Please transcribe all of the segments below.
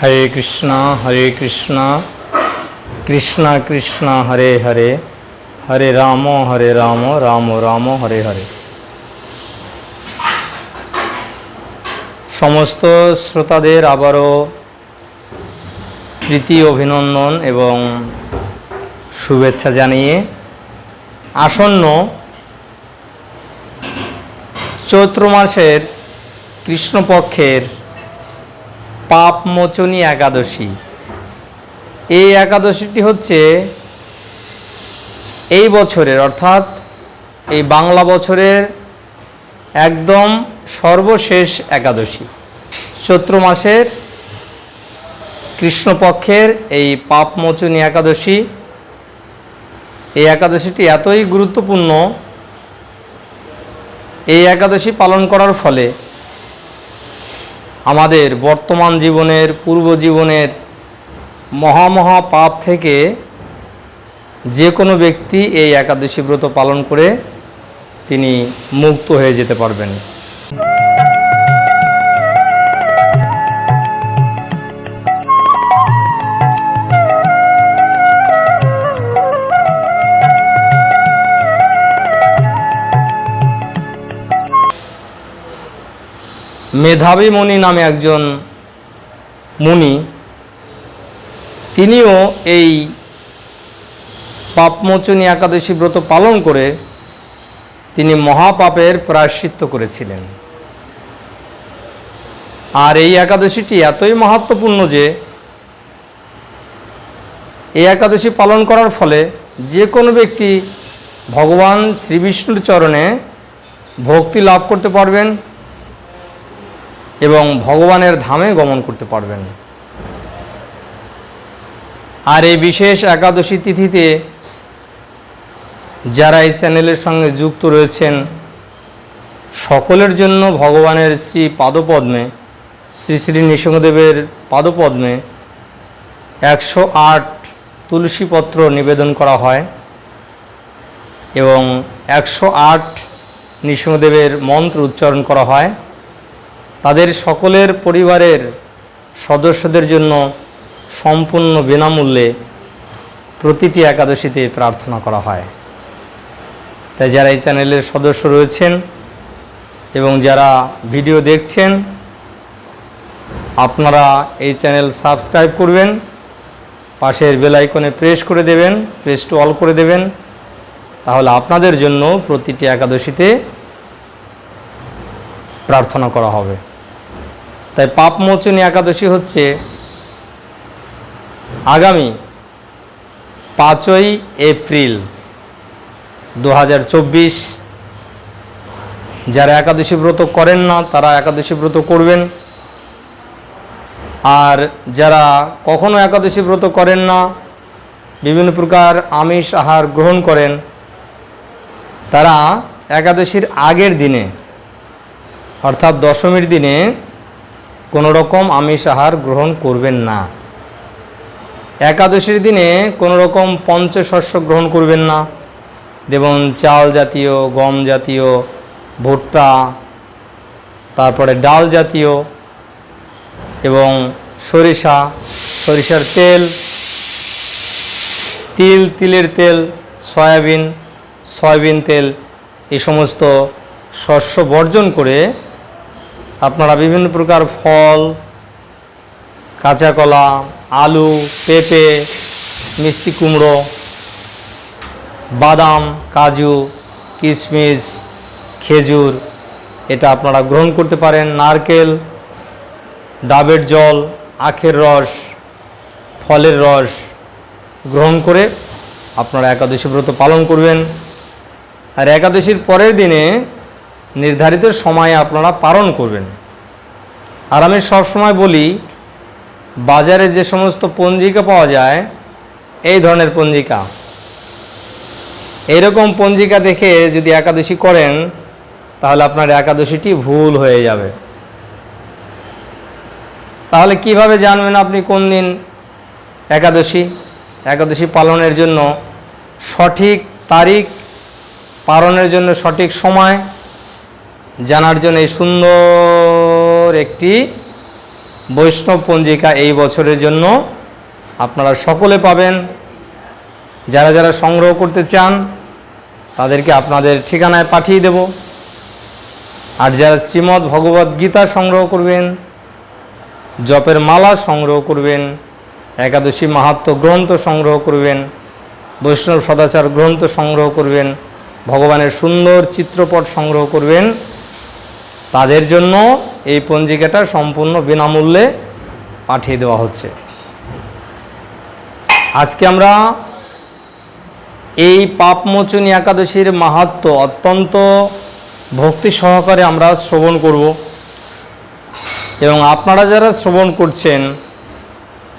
হরে কৃষ্ণ হরে কৃষ্ণ কৃষ্ণ কৃষ্ণ, হরে হরে হরে রাম হরে রাম রাম রাম, হরে হরে। সমস্ত শ্রোতাদের আবারও প্রীতি, অভিনন্দন এবং শুভেচ্ছা জানিয়ে আসন্ন চৈত্র মাসের কৃষ্ণপক্ষের পাপমোচনী একাদশী। এই একাদশীটি হচ্ছে এই বছরের, অর্থাৎ এই বাংলা বছরের একদম সর্বশেষ একাদশী। চৈত্র মাসের কৃষ্ণপক্ষের এই পাপমোচনী একাদশী। এই একাদশীটি এতই গুরুত্বপূর্ণ, এই একাদশী পালন করার ফলে আমাদের বর্তমান জীবনের, পূর্ব জীবনের মহামহা পাপ থেকে যে কোনো ব্যক্তি এই একাদশী ব্রত পালন করে তিনি মুক্ত হয়ে যেতে পারবেন। মেধাবী মুনি নামে একজন মুনি তিনিও এই পাপমোচনী একাদশী ব্রত পালন করে তিনি মহাপাপের প্রায়শ্চিত্ত করেছিলেন। আর এই একাদশীটি এতই মাহাত্মপূর্ণ যে, এই একাদশী পালন করার ফলে যে কোনো ব্যক্তি ভগবান শ্রীবিষ্ণুর চরণে ভক্তি লাভ করতে পারবেন। এবং ভগবানের ধামে গমন করতে পারবেন। আর এই বিশেষ একাদশী তিথিতে যারা এই চ্যানেলের সঙ্গে যুক্ত রয়েছেন, সকলের জন্য ভগবানের শ্রী পাদপদ্মে, শ্রী শ্রী নৃসিংহদেবের পাদপদ্মে একশো আট তুলসীপত্র নিবেদন করা হয় এবং একশো আট নৃসিংহদেবের মন্ত্র উচ্চারণ করা হয়। তাদের সকলের পরিবারের সদস্যদের জন্য সম্পূর্ণ বিনামূল্যে প্রতিটি একাদশীতে প্রার্থনা করা হয়। তাই যারা এই চ্যানেলের সদস্য রয়েছেন এবং যারা ভিডিও দেখছেন, আপনারা এই চ্যানেল সাবস্ক্রাইব করবেন, পাশের বেলাইকনে প্রেস করে দেবেন, প্রেস টু অল করে দেবেন, তাহলে আপনাদের জন্য প্রতিটি একাদশীতে প্রার্থনা করা হবে। তাই পাপমোচনী একাদশী হচ্ছে আগামী পাঁচই এপ্রিল দু হাজার চব্বিশ। যারা একাদশী ব্রত করেন না, তারা একাদশী ব্রত করবেন। আর যারা কখনো একাদশী ব্রত করেন না, বিভিন্ন প্রকার আমিষ আহার গ্রহণ করেন, তারা একাদশীর আগের দিনে, অর্থাৎ দশমীর দিনে কোনো রকম আমিষ আহার গ্রহণ করবেন না। একাদশীর দিনে কোনো রকম পঞ্চশস্য গ্রহণ করবেন না। যেমন চাল জাতীয়, গম জাতীয়, ভুট্টা, তারপরে ডাল জাতীয় এবং সরিষা, সরিষার তেল, তিল, তিলের তেল, সয়াবিন সয়াবিন তেল এই সমস্ত শস্য বর্জন করে আপনারা বিভিন্ন প্রকার ফল, কাঁচা কলা, আলু, পেঁপে, মিষ্টি কুমড়ো, বাদাম, কাজু, কিশমিশ, খেজুর, এটা আপনারা গ্রহণ করতে পারেন। নারকেল, ডাবের জল, আখের রস, ফলের রস গ্রহণ করে আপনারা একাদশী ব্রত পালন করবেন। আর একাদশীর পরের দিনে নির্ধারিত সময়ে আপনারা পালন করবেন। আর আমি সবসময় বলি, বাজারে যে সমস্ত পঞ্জিকা পাওয়া যায়, এই ধরনের পঞ্জিকা। এইরকম পঞ্জিকা দেখে যদি একাদশী করেন, তাহলে আপনার একাদশীটি ভুল হয়ে যাবে। তাহলে কীভাবে জানবেন আপনি কোন দিন একাদশী? একাদশী পালনের জন্য সঠিক তারিখ, পালনের জন্য সঠিক সময় জানার জন্য এই সুন্দর একটি বৈষ্ণব পঞ্জিকা এই বছরের জন্য আপনারা সকলে পাবেন। যারা যারা সংগ্রহ করতে চান, তাদেরকে আপনাদের ঠিকানায় পাঠিয়ে দেব। আর যারা শ্রীমদ্ ভগবদ্ গীতা সংগ্রহ করবেন, জপের মালা সংগ্রহ করবেন, একাদশী মাহাত্ম গ্রন্থ সংগ্রহ করবেন, বৈষ্ণব সদাচার গ্রন্থ সংগ্রহ করবেন, ভগবানের সুন্দর চিত্রপট সংগ্রহ করবেন তাদের জন্য এই পঞ্জিকাটা সম্পূর্ণ বিনামূল্যে পাঠিয়ে দেওয়া হচ্ছে। আজকে আমরা এই পাপমোচনী একাদশীর মাহাত্ম অত্যন্ত ভক্তি সহকারে আমরা শ্রবণ করব। এবং আপনারা যারা শ্রবণ করছেন,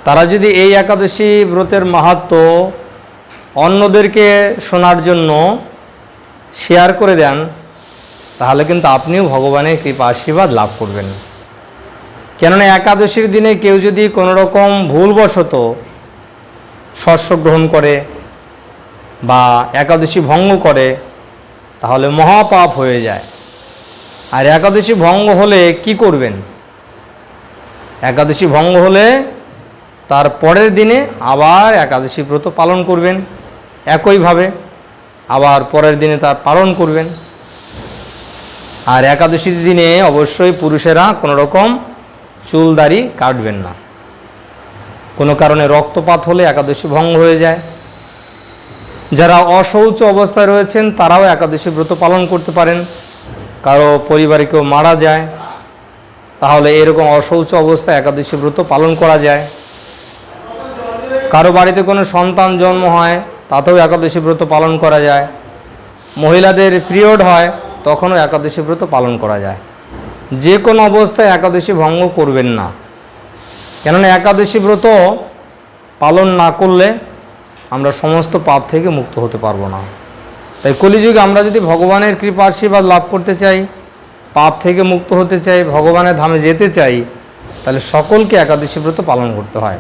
তারা যদি এই একাদশী ব্রতের মাহাত্ম অন্যদেরকে শোনার জন্য শেয়ার করে দেন তাহলে কিন্তু আপনিও ভগবানের কৃপা আশীর্বাদ লাভ করবেন। কেননা একাদশীর দিনে কেউ যদি কোনো রকম ভুলবশত শস্য গ্রহণ করে বা একাদশী ভঙ্গ করে, তাহলে মহাপাপ হয়ে যায়। আর একাদশী ভঙ্গ হলে কি করবেন? একাদশী ভঙ্গ হলে তার পরের দিনে আবার একাদশী ব্রত পালন করবেন। একইভাবে আবার পরের দিনে তার পালন করবেন। আর একাদশীর দিনে অবশ্যই পুরুষেরা কোনো রকম চুল দাড়ি কাটবেন না। কোনো কারণে রক্তপাত হলে একাদশী ভঙ্গ হয়ে যায়। যারা অশৌচ অবস্থায় রয়েছেন, তারাও একাদশী ব্রত পালন করতে পারেন। কারও পরিবারে কেউ মারা যায়, তাহলে এরকম অশৌচ অবস্থায় একাদশী ব্রত পালন করা যায়। কারও বাড়িতে কোনো সন্তান জন্ম হয়, তাতেও একাদশী ব্রত পালন করা যায়। মহিলাদের পিরিয়ড হয় তখনও একাদশী ব্রত পালন করা যায়। যে কোনো অবস্থায় একাদশী ভঙ্গ করবেন না। কেননা একাদশী ব্রত পালন না করলে আমরা সমস্ত পাপ থেকে মুক্ত হতে পারব না। তাই কলিযুগে আমরা যদি ভগবানের কৃপা আশীর্বাদ লাভ করতে চাই, পাপ থেকে মুক্ত হতে চাই, ভগবানের ধামে যেতে চাই, তাহলে সকলকে একাদশী ব্রত পালন করতে হয়।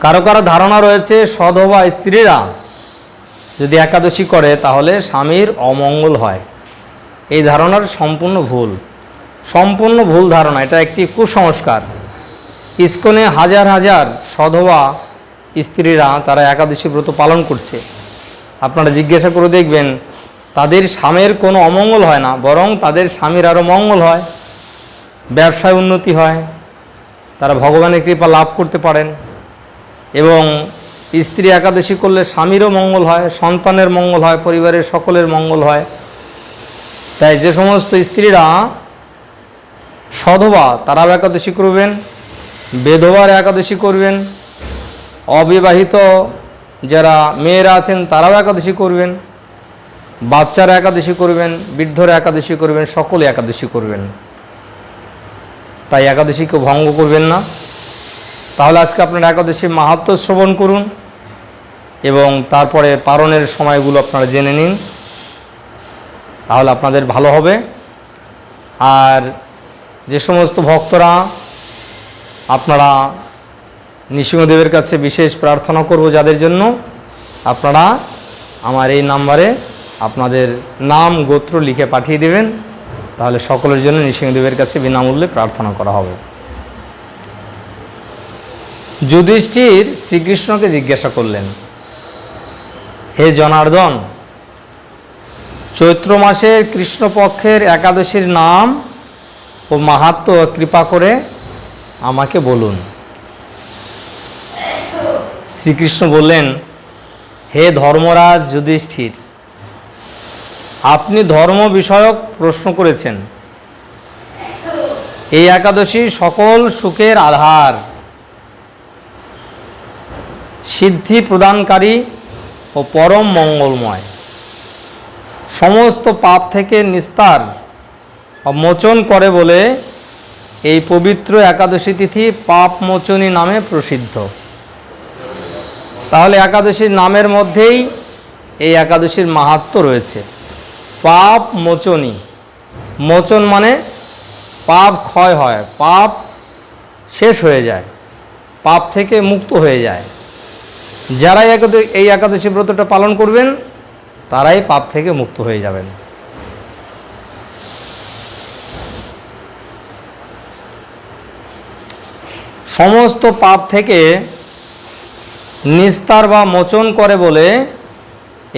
কারও কারও ধারণা রয়েছে সধবা স্ত্রীরা যদি একাদশী করে, তাহলে স্বামীর অমঙ্গল হয়। এই ধারণার সম্পূর্ণ ভুল। সম্পূর্ণ ভুল ধারণা, এটা একটি কুসংস্কার। ইস্কনে হাজার হাজার সধবা স্ত্রীরা, তারা একাদশী ব্রত পালন করছে। আপনারা জিজ্ঞাসা করে দেখবেন, তাদের স্বামীর কোনো অমঙ্গল হয় না, বরং তাদের স্বামীর আরও মঙ্গল হয়, ব্যবসায় উন্নতি হয়, তারা ভগবানের কৃপা লাভ করতে পারেন এবং স্ত্রী একাদশী করলে স্বামীরও মঙ্গল হয়, সন্তানের মঙ্গল হয়, পরিবারের সকলের মঙ্গল হয়। তাই যে সমস্ত স্ত্রীরা সধবা, তারাও একাদশী করবেন বেধবার একাদশী করবেন, অবিবাহিত যারা মেয়েরা আছেন, তারাও একাদশী করবেন, বাচ্চারা একাদশী করবেন, বৃদ্ধরা একাদশী করবেন, সকলে একাদশী করবেন। তাই একাদশীকে ভঙ্গ করবেন না। তাহলে আজকে আপনারা একাদশী মাহাত্ম শ্রবণ করুন এবং তারপরে পারণের সময়গুলো আপনারা জেনে নিন। তাহলে আপনাদের ভালো হবে। আর যে সমস্ত ভক্তরা, আপনারা নৃসিংহদেবের কাছে বিশেষ প্রার্থনা করব যাদের জন্য, আপনারা আমার এই নাম্বারে আপনাদের নাম, গোত্র লিখে পাঠিয়ে দেবেন। তাহলে সকলের জন্য নৃসিংহদেবের কাছে বিনামূল্যে প্রার্থনা করা হবে। যুধিষ্ঠির শ্রীকৃষ্ণকে জিজ্ঞাসা করলেন, হে জনার্দন চৈত্র মাসের কৃষ্ণপক্ষের একাদশীর নাম ও মাহাত্ম কৃপা করে আমাকে বলুন। শ্রীকৃষ্ণ বললেন, হে ধর্মরাজ যুধিষ্ঠির, আপনি ধর্ম বিষয়ক প্রশ্ন করেছেন। এই একাদশী সকল সুখের আধার। সিদ্ধি প্রদানকারী ও পরম মঙ্গলময়। সমস্ত পাপ থেকে নিস্তার মোচন করে বলে এই পবিত্র একাদশী তিথি পাপ মোচনী নামে প্রসিদ্ধ। তাহলে একাদশীর নামের মধ্যেই এই একাদশীর মাহাত্ম রয়েছে। পাপ মোচনী। মোচন মানে পাপ ক্ষয় হয়, পাপ শেষ হয়ে যায়, পাপ থেকে মুক্ত হয়ে যায়। যারা এই একাদশী ব্রতটা পালন করবেন তারাই পাপ থেকে মুক্ত হয়ে যাবেন। সমস্ত পাপ থেকে নিস্তার বা মোচন করে বলে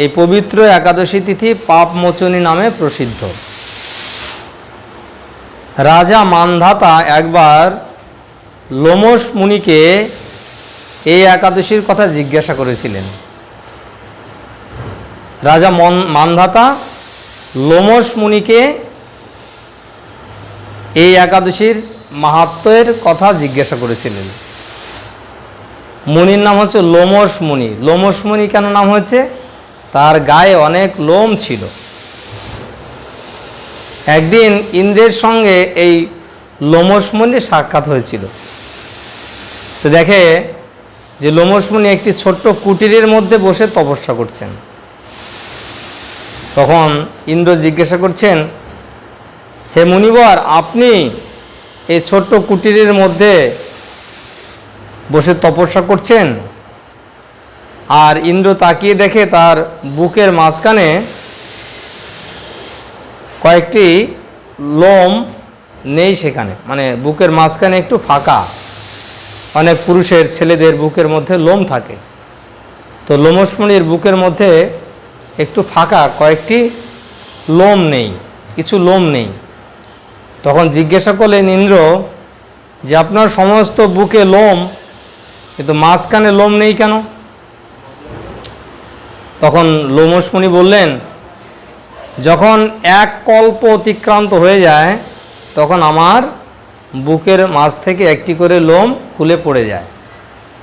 এই পবিত্র একাদশী তিথি পাপ মোচনী নামে প্রসিদ্ধ। রাজা মানধাতা একবার লোমস মুনিকে এই একাদশীর কথা জিজ্ঞাসা করেছিলেন। রাজা মন মানধাতা লোমস মুনিকে এই একাদশীর মাহাত্মের কথা জিজ্ঞাসা করেছিলেন। মুনির নাম হচ্ছে লোমস মুনি। লোমস মুনি কেন নাম হচ্ছে তার গায়ে অনেক লোম ছিল। একদিন ইন্দ্রের সঙ্গে এই লোমস মুনির সাক্ষাৎ হয়েছিল। তো দেখে যে লোমস মুনি একটি ছোট্ট কুটিরের মধ্যে বসে তপস্যা করছেন। তখন ইন্দ্র জিজ্ঞাসা করছেন, হে মুনিবর, আপনি এই ছোট্ট কুটিরের মধ্যে বসে তপস্যা করছেন? আর ইন্দ্র তাকিয়ে দেখে তার বুকের মাঝখানে কয়েকটি লোম নেই সেখানে মানে বুকের মাঝখানে একটু ফাঁকা। অনেক পুরুষের ছেলেদের বুকের মধ্যে লোম থাকে। তো লোমসমণির বুকের মধ্যে একটু ফাঁকা, কয়েকটি লোম নেই, কিছু লোম নেই। তখন জিজ্ঞাসা করলেন, ইন্দ্র, যে আপনার সমস্ত বুকে লোম, কিন্তু মাঝখানে লোম নেই কেন? তখন লোমসমণি বললেন, যখন এক কল্প অতিক্রান্ত হয়ে যায়, তখন আমার বুকের মাঝ থেকে একটি করে লোম খুলে পড়ে যায়।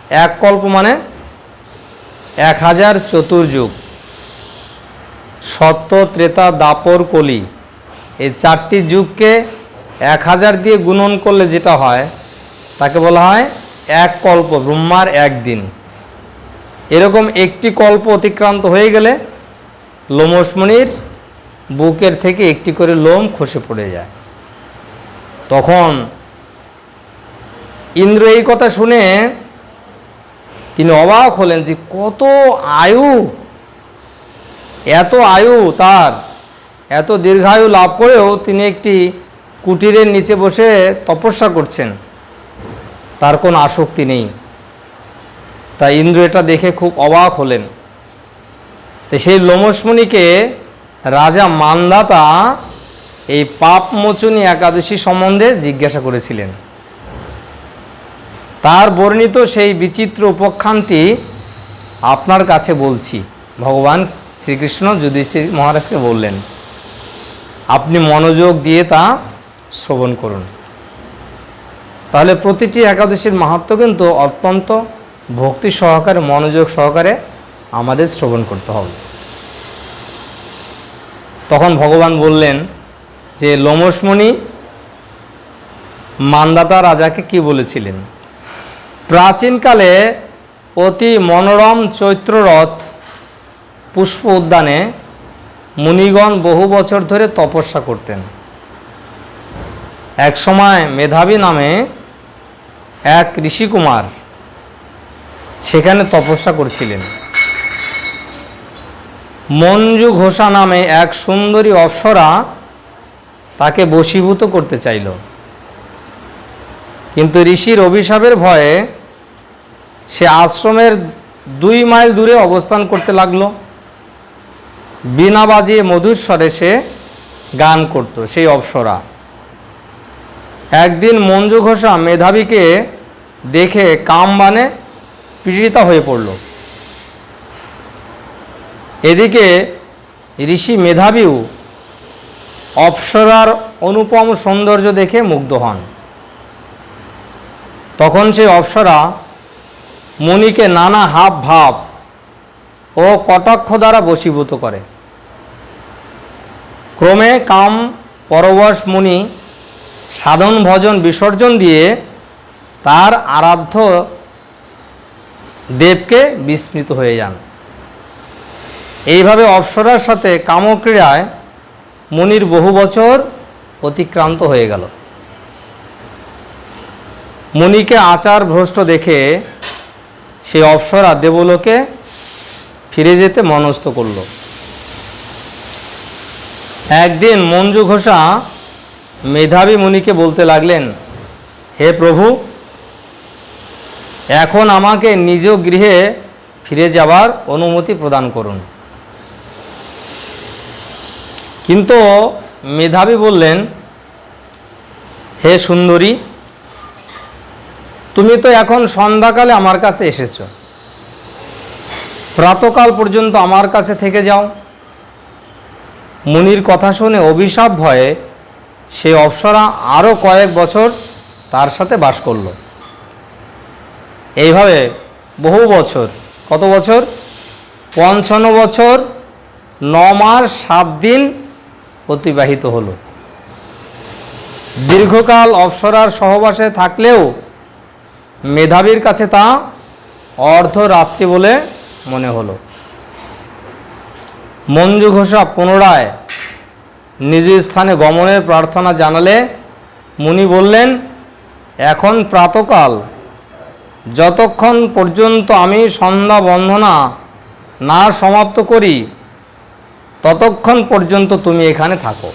এক কল্প মানে এক হাজার চতুর্যুগ। সত্য ত্রেতা দাপর কলি। এই চারটি যুগকে এক হাজার দিয়ে গুণন করলে যেটা হয়, তাকে বলা হয় এক কল্প, ব্রহ্মার একদিন এরকম একটি কল্প অতিক্রান্ত হয়ে গেলে লোমসমণির বুকের থেকে একটি করে লোম খসে পড়ে যায়। তখন ইন্দ্র এই কথা শুনে তিনি অবাক হলেন যে কত আয়ু এত আয়ু তার, এত দীর্ঘায়ু লাভ করেও তিনি একটি কুটিরের নিচে বসে তপস্যা করছেন। তার কোনো আসক্তি নেই। তাই ইন্দ্র এটা দেখে খুব অবাক হলেন। তো সেই লোমসমণিকে রাজা মানদাতা এই পাপমোচনী একাদশী সম্বন্ধে জিজ্ঞাসা করেছিলেন। তার বর্ণিত সেই বিচিত্র উপাখ্যানটি আপনার কাছে বলছি। ভগবান শ্রীকৃষ্ণ যুধিষ্ঠির মহারাজকে বললেন, আপনি মনোযোগ দিয়ে তা শ্রবণ করুন। তাহলে প্রতিটি একাদশীর মাহাত্ম কিন্তু অত্যন্ত ভক্তি সহকারে, মনোযোগ সহকারে আমাদের শ্রবণ করতে হবে। তখন ভগবান বললেন যে লোমসমণি মান্দাতা রাজাকে কি বলেছিলেন? প্রাচীনকালে অতি মনোরম চৈত্ররথ পুষ্প উদ্যানে মুনিগণ বহু বছর ধরে তপস্যা করতেন। এক সময় মেধাবী নামে এক ঋষিকুমার সেখানে তপস্যা করছিলেন। মঞ্জু ঘোষা নামে এক সুন্দরী অপ্সরা তাকে বশীভূত করতে চাইল। কিন্তু ঋষির অভিশাপের ভয়ে সে আশ্রমের দুই মাইল দূরে অবস্থান করতে লাগল। বিনা বাজিয়ে মধুর স্বরে সে গান করত, সেই অপ্সরা। একদিন মঞ্জু ঘোষা মেধাবীকে দেখে কাম বানে পীড়িতা হয়ে পড়ল। এদিকে ঋষি মেধাবীও অপ্সরার অনুপম সৌন্দর্য দেখে মুগ্ধ হন। তখন সে অপ্সরা মণিকে নানা হাব ভাব ও কটাক্ষ দ্বারা বশীভূত করে। ক্রমে কাম পরবশ মুনি সাধন ভজন বিসর্জন দিয়ে তার আরাধ্য দেবকে বিস্মৃত হয়ে যান। এইভাবে অপ্সরার সাথে কামক্রীড়ায় মুনির বহু বছর অতিক্রান্ত হয়ে গেল। মুনিকে আচার ভ্রষ্ট দেখে সেই অপ্সরা দেবলোকে ফিরে যেতে মনস্থ করল। একদিন মঞ্জু ঘোষা মেধাবী মুনিকে বলতে লাগলেন, হে প্রভু, এখন আমাকে নিজ গৃহে ফিরে যাবার অনুমতি প্রদান করুন। কিন্তু মেধাবী বললেন, হে সুন্দরী, তুমি তো এখন সন্ধ্যাকালে আমার কাছে এসেছ। প্রাতকাল পর্যন্ত আমার কাছে থেকে যাও। মুনির কথা শুনে অভিশাপ ভয়ে সে অপ্সরা আরও কয়েক বছর তার সাথে বাস করল। এইভাবে বহু বছর, কত বছর? পঞ্চান্ন বছর, ন মাস, সাত দিন অতিবাহিত হলো। দীর্ঘকাল অপ্সরার সহবাসে থাকলেও মেধাবীর কাছে তা অর্ধরাত্রি বলে মনে হলো। মঞ্জু ঘোষা পুনরায় নিজ স্থানে গমনের প্রার্থনা জানালে মুনি বললেন, এখন প্রাতকাল। যতক্ষণ পর্যন্ত আমি সন্ধ্যা বন্দনা না সমাপ্ত করি, ততক্ষণ পর্যন্ত তুমি এখানে থাকো।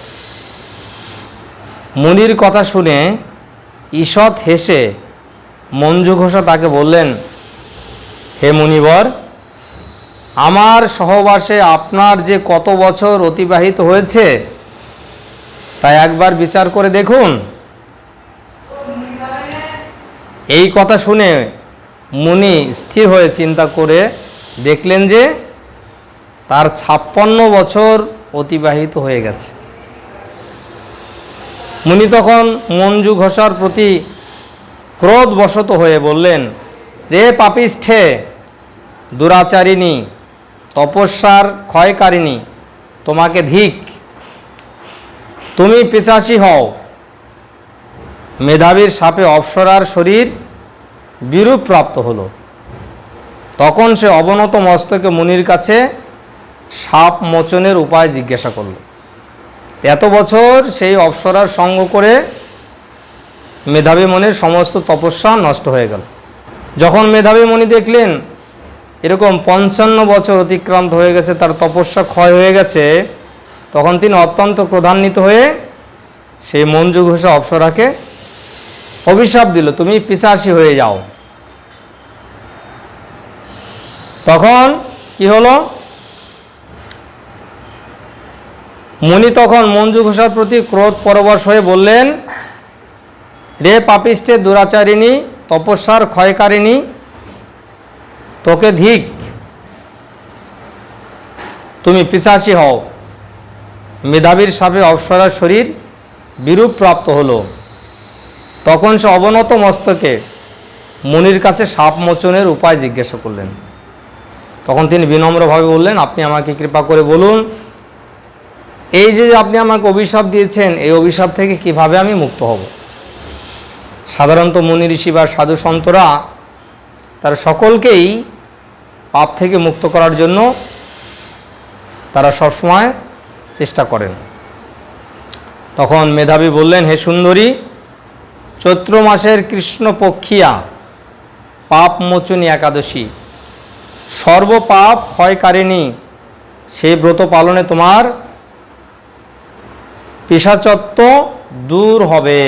মুনির কথা শুনে ঈষৎ হেসে মঞ্জু ঘোষা তাকে বললেন, হে মুনিবর আমার সহবাসে আপনার যে কত বছর অতিবাহিত হয়েছে তা একবার বিচার করে দেখুন। এই কথা শুনে মুনি স্থির হয়ে চিন্তা করে দেখলেন যে তার ছাপ্পান্ন বছর অতিবাহিত হয়ে গেছে। মুনি তখন মঞ্জু ঘোষার প্রতি ক্রোধবশত হয়ে বললেন, রে পাপিষ্ঠে, দুরাচারিণী তপস্যার ক্ষয়কারিণী, তোমাকে ধিক। তুমি পিচাসী হও। মেধাবীর সাপে অপ্সরার শরীর বিরূপ প্রাপ্ত হলো। তখন সে অবনত মস্তকে মুনির কাছে সাপ মোচনের উপায় জিজ্ঞাসা করল। এত বছর সেই অপ্সরার সঙ্গ করে মেধাবী মনের সমস্ত তপস্যা নষ্ট হয়ে গেল। যখন মেধাবী মণি দেখলেন এরকম পঞ্চান্ন বছর অতিক্রান্ত হয়ে গেছে, তার তপস্যা ক্ষয় হয়ে গেছে, তখন তিনি অত্যন্ত ক্রধান্বিত হয়ে সেই মঞ্জু ঘোষা অপ্সরাকে অভিশাপ দিল, তুমি পিছাসি হয়ে যাও। তখন কি হলো? মুনি তখন মঞ্জু ঘোষার প্রতি ক্রোধ পরবশ হয়ে বললেন, রে পাপিষ্টের দুরাচারিণী, তপস্যার ক্ষয়কারিণী তোকে ধিক তুমি পিচাসী হও। মেধাবীর সাপে অপ্সরার শরীর বিরূপ প্রাপ্ত হলো। তখন সে অবনত মস্তকে মুনির কাছে সাপ মোচনের উপায় জিজ্ঞাসা করলেন। তখন তিনি বিনম্রভাবে বললেন, আপনি আমাকে কৃপা করে বলুন, এই যে আপনি আমাকে অভিশাপ দিয়েছেন, এই অভিশাপ থেকে কীভাবে আমি মুক্ত হব? সাধারণত মুনি ঋষি বা সাধু সন্তরা তারা সকলকেই পাপ থেকে মুক্ত করার জন্য তারা সবসময় চেষ্টা করেন। তখন মেধাবী বললেন, হে সুন্দরী, চৈত্র মাসের কৃষ্ণপক্ষিয়া, পাপ মোচনী একাদশী, সর্বপাপ ক্ষয়কারিণী সেই ব্রত পালনে তোমার পেশাচত্ব দূর হবে।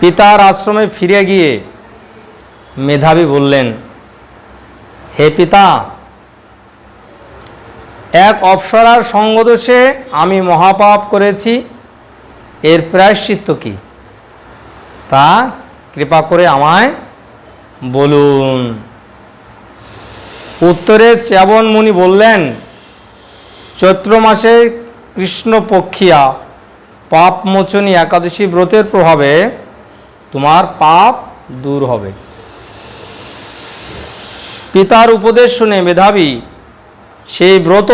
পিতার আশ্রমে ফিরে গিয়ে মেধাবী বললেন, হে পিতা, এক অপ্সরার সঙ্গদোষে আমি মহাপাপ করেছি, এর প্রায়শ্চিত্ত কি? তা কৃপা করে আমায় বলুন। উত্তরে চ্যাবন মুনি বললেন, চৈত্র মাসে কৃষ্ণপক্ষিয়া, পাপমোচনী একাদশী ব্রতের প্রভাবে তোমার পাপ দূর হবে। পিতার উপদেশ শুনে মেধাবী সেই ব্রত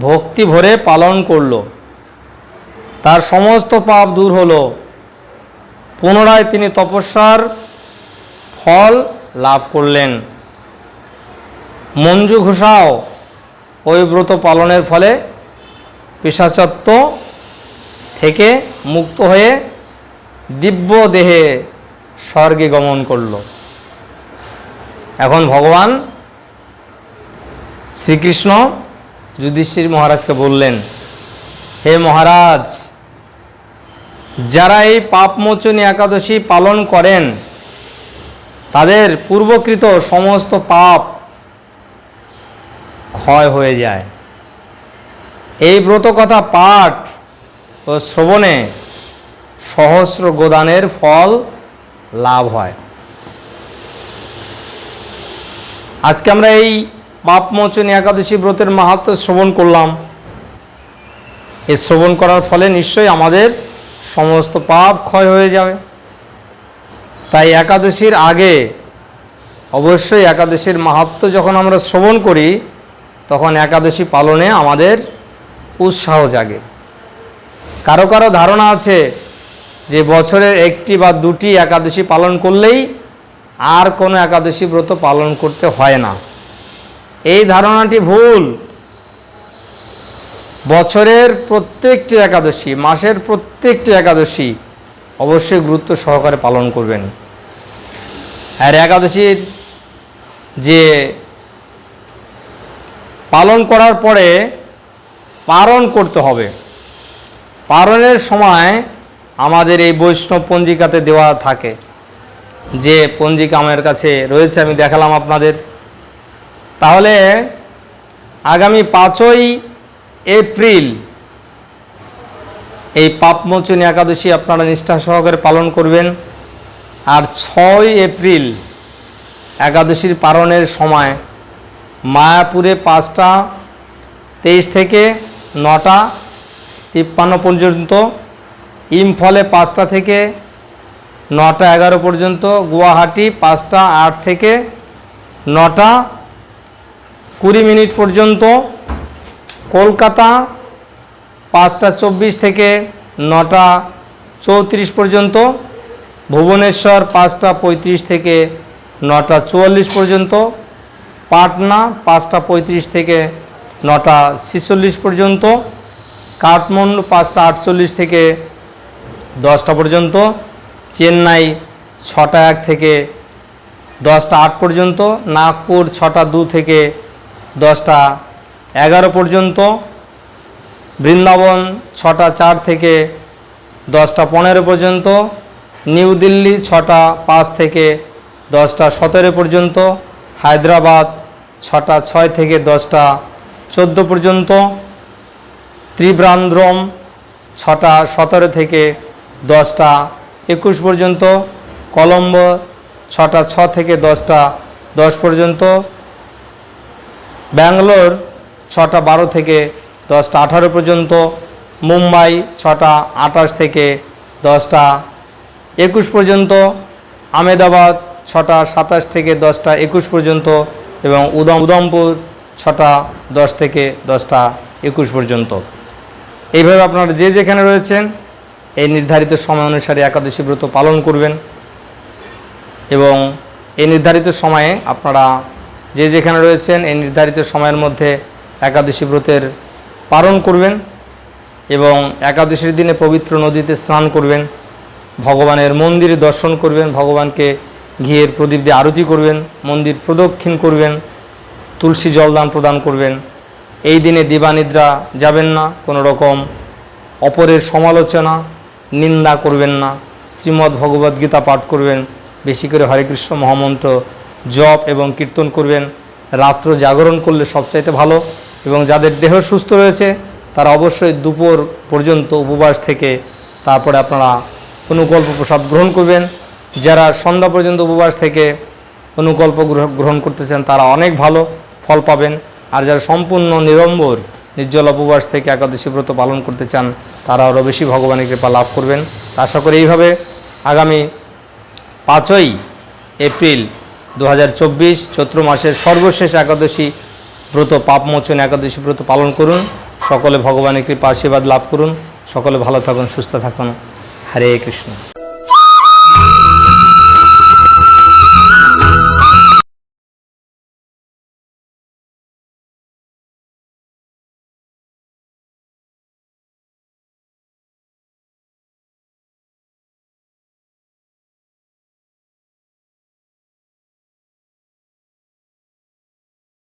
ভক্তি ভরে পালন করল। তার সমস্ত পাপ দূর হলো। পুনরায় তিনি তপস্যার ফল লাভ করলেন। মঞ্জু ঘোষাও ওই ব্রত পালনের ফলে পেশাচত্ব থেকে মুক্ত হয়ে দিব্য দেহে স্বর্গে গমন করল। এখন ভগবান শ্রীকৃষ্ণ যুধিষ্ঠির মহারাজকে বললেন, হে মহারাজ, যারা এই পাপমোচনী একাদশী পালন করেন, তাদের পূর্বকৃত সমস্ত পাপ ক্ষয় হয়ে যায়। এই ব্রত কথা পাঠ ও শ্রবণে সহস্র গোদানের ফল লাভ হয়। আজকে আমরা এই পাপমোচনী একাদশী ব্রতের মাহাত্ম শ্রবণ করলাম। এই শ্রবণ করার ফলে নিশ্চয়ই আমাদের সমস্ত পাপ ক্ষয় হয়ে যাবে। তাই একাদশীর আগে অবশ্যই একাদশীর মাহাত্ম যখন আমরা শ্রবণ করি, তখন একাদশী পালনে আমাদের উৎসাহ জাগে। কারও কারও ধারণা আছে যে বছরের একটি বা দুটি একাদশী পালন করলেই আর কোনো একাদশী ব্রত পালন করতে হয় না। এই ধারণাটি ভুল। বছরের প্রত্যেকটি একাদশী, মাসের প্রত্যেকটি একাদশী অবশ্যই গুরুত্ব সহকারে পালন করবেন। আর একাদশীর যে পালন করার পরে পারণ করতে হবে। পারণের সময় আমাদের এই বৈষ্ণব পঞ্জিকাতে দেওয়া থাকে। যে পঞ্জিকা আমার কাছে রয়েছে, আমি দেখালাম আপনাদের। তাহলে আগামী পাঁচই এপ্রিল, এই পাপমোচনী একাদশী আপনারা নিষ্ঠা সহকারে পালন করবেন। আর ছয় এপ্রিল একাদশীর পালনের সময় মায়াপুরে পাঁচটা, তেইশ থেকে নটা, তিপ্পান্ন পর্যন্ত, ইম্ফলে পাঁচটা থেকে নটা এগারো পর্যন্ত, গুয়াহাটি পাঁচটা আট থেকে নটা কুড়ি মিনিট পর্যন্ত, কলকাতা পাঁচটা চব্বিশ থেকে নটা চৌত্রিশ পর্যন্ত, ভুবনেশ্বর পাঁচটা পঁয়ত্রিশ থেকে নটা চুয়াল্লিশ পর্যন্ত, পাটনা পাঁচটা পঁয়ত্রিশ থেকে নটা ছিচল্লিশ পর্যন্ত, কাঠমান্ডু পাঁচটা আটচল্লিশ থেকে দশটা পর্যন্ত চেন্নাই ছটা এক থেকে দশটা আট পর্যন্ত, নাগপুর ছটা দু থেকে দশটা এগারো পর্যন্ত, বৃন্দাবন ছটা চার থেকে দশটা পনেরো পর্যন্ত, নিউ দিল্লি ছটা পাঁচ থেকে দশটা সতেরো পর্যন্ত, হায়দ্রাবাদ ছটা ছয় থেকে দশটা চোদ্দ পর্যন্ত ত্রিব্রান্দ্রম ছটা সতেরো থেকে দশটা একুশ পর্যন্ত, কলম্বো ছটা, ছ থেকে দশটা, দশ পর্যন্ত, ব্যাঙ্গালোর ছটা, বারো থেকে দশটা, আঠারো পর্যন্ত, মুম্বাই ছটা, আঠাশ থেকে দশটা, একুশ পর্যন্ত আমেদাবাদ ছটা, সাতাশ থেকে দশটা, একুশ পর্যন্ত এবং উদম, উদমপুর ছটা, দশ থেকে দশটা, একুশ পর্যন্ত। এইভাবে আপনারা যে যেখানে রয়েছেন এই নির্ধারিত সময় অনুসারে একাদশী ব্রত পালন করবেন। এবং এই নির্ধারিত সময়ে আপনারা যে যেখানে রয়েছেন, এই নির্ধারিত সময়ের মধ্যে একাদশী ব্রতের পালন করবেন এবং একাদশীর দিনে পবিত্র নদীতে স্নান করবেন, ভগবানের মন্দিরে দর্শন করবেন, ভগবানকে ঘিয়ের প্রদীপ দিয়ে আরতি করবেন, মন্দির প্রদক্ষিণ করবেন, তুলসী জলদান প্রদান করবেন। এই দিনে দিবানিদ্রা যাবেন না, কোনো রকম অপরের সমালোচনা নিন্দা করবেন না, শ্রীমদ্ ভগবদ্ গীতা পাঠ করবেন, বেশি করে হরে কৃষ্ণ মহামন্ত্র জপ এবং কীর্তন করবেন, রাত্র জাগরণ করলে সবচাইতে ভালো এবং যাদের দেহ সুস্থ রয়েছে, তারা অবশ্যই দুপুর পর্যন্ত উপবাস থেকে তারপরে আপনারা অনুকল্প প্রসাদ গ্রহণ করবেন। যারা সন্ধ্যা পর্যন্ত উপবাস থেকে অনুকল্প গ্রহ- গ্রহণ করতেছেন, তারা অনেক ভালো ফল পাবেন। আর যারা সম্পূর্ণ নিরম্বর, নির্জল উপবাস থেকে একাদশী ব্রত পালন করতে চান তারা আরও বেশি ভগবানের কৃপা লাভ করবেন। আশা করি এইভাবে আগামী পাঁচই এপ্রিল দু হাজার চব্বিশ চৈত্র মাসের সর্বশেষ একাদশী ব্রত, পাপমোচন একাদশী ব্রত পালন করুন। সকলে ভগবানের কৃপা আশীর্বাদ লাভ করুন। সকলে ভালো থাকুন, সুস্থ থাকুন। হরে কৃষ্ণ।